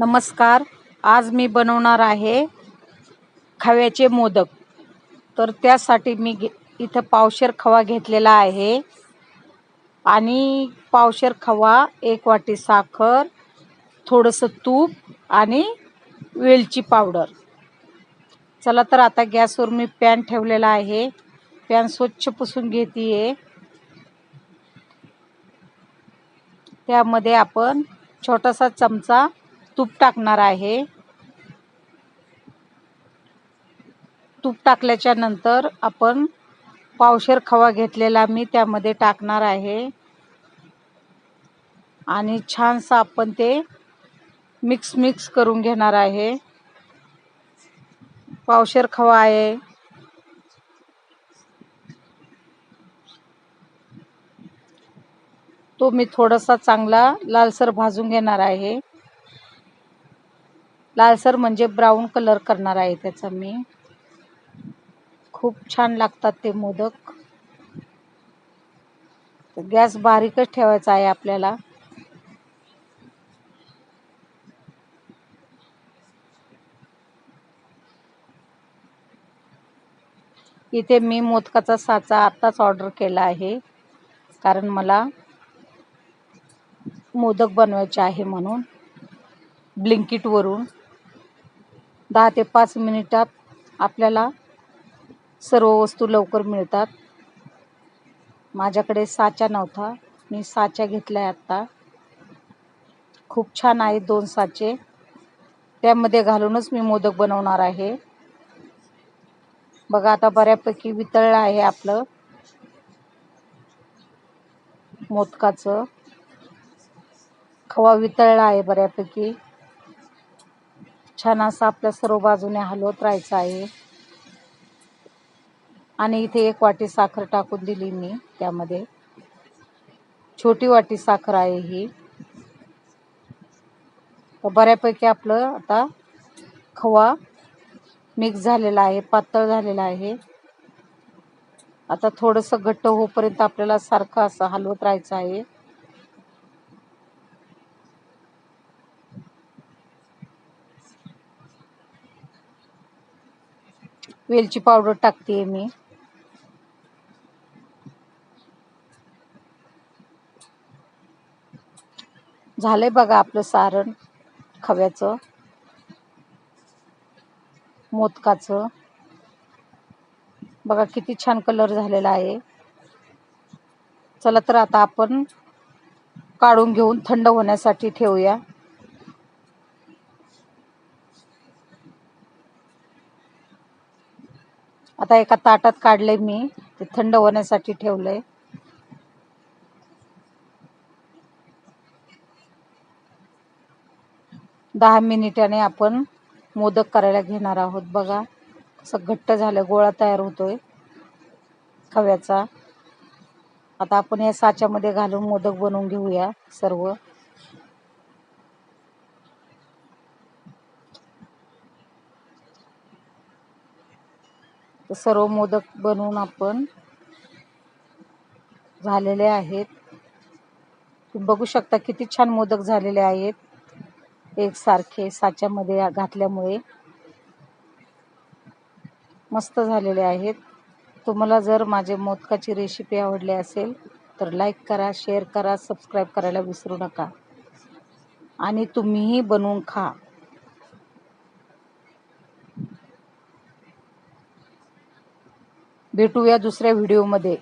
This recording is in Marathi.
नमस्कार. आज मी बनवणार आहे खव्याचे मोदक. तर त्यासाठी मी घे इथं पावशेर खवा घेतलेला आहे. आणि पावशेर खवा एक वाटी साखर थोडंसं तूप आणि वेलची पावडर. चला तर आता गॅसवर मी पॅन ठेवलेला आहे. पॅन स्वच्छ पुसून घेते आहे त्यामध्ये आपण छोटासा चमचा तूप टाकणार आहे. तूप टाकल्याच्या नंतर आपण पावशेर खवा घेतलेला मी त्यामध्ये टाकणार आहे. आणि छानसं आपण ते मिक्स मिक्स करून घेणार आहे. पावशेर खवा आहे. तो मी थोडासा चांगला लालसर भाजून घेणार आहे. लालसर म्हणजे ब्राऊन कलर करणार आहे त्याचा मी. खूप छान लागतात ते मोदक. गॅस बारीकच ठेवायचा आहे आपल्याला. इथे मी मोदकाचा साचा आत्ताच ऑर्डर केला आहे कारण मला मोदक बनवायचे आहे म्हणून. ब्लिंकिटवरून. दहा ते पाच मिनिटात आपल्याला सर्व वस्तू लवकर मिळतात. माझ्याकडे साचा नव्हता. मी साचा घेतला आहे आत्ता. खूप छान आहे दोन साचे. त्यामध्ये घालूनच मी मोदक बनवणार आहे. बघा आता बऱ्यापैकी वितळलं आहे आपलं मोदकाचं. खवा वितळला आहे बऱ्यापैकी. छान असं आपल्या सर्व बाजूने हलवत राहायचं आहे. आणि इथे एक वाटी साखर टाकून दिली मी त्यामध्ये. छोटी वाटी साखर आहे ही. तर बऱ्यापैकी आपलं आता खवा मिक्स झालेला आहे पातळ झालेला आहे. आता थोडंसं घट्ट होईपर्यंत आपल्याला सारखं असं हलवत राहायचं आहे. वेलची पावडर टाकते मी. झालंय बघा आपलं सारण खव्याचं मोदकाचं. बघा किती छान कलर झालेला आहे. चला तर आता आपण काढून घेऊन थंड होण्यासाठी ठेवूया. आता एका ताटात काढले मी. ते थंड होण्यासाठी ठेवलंय. दहा मिनिटाने आपण मोदक करायला घेणार आहोत. बघा कसं घट्ट झालं गोळा तयार होतोय खव्याचा. आता आपण या साच्यामध्ये घालून मोदक बनवून घेऊया सर्व. तर सर्व मोदक बनवून आपण झालेले आहेत. तुम्ही बघू शकता किती छान मोदक झालेले आहेत. एकसारखे साच्यामध्ये घातल्यामुळे मस्त झालेले आहेत. तुम्हाला जर माझे मोदकाची रेसिपी आवडली असेल तर लाईक करा शेअर करा सबस्क्राईब करायला विसरू नका. आणि तुम्हीही बनवून खा. भेटूया दुसऱ्या व्हिडिओमध्ये.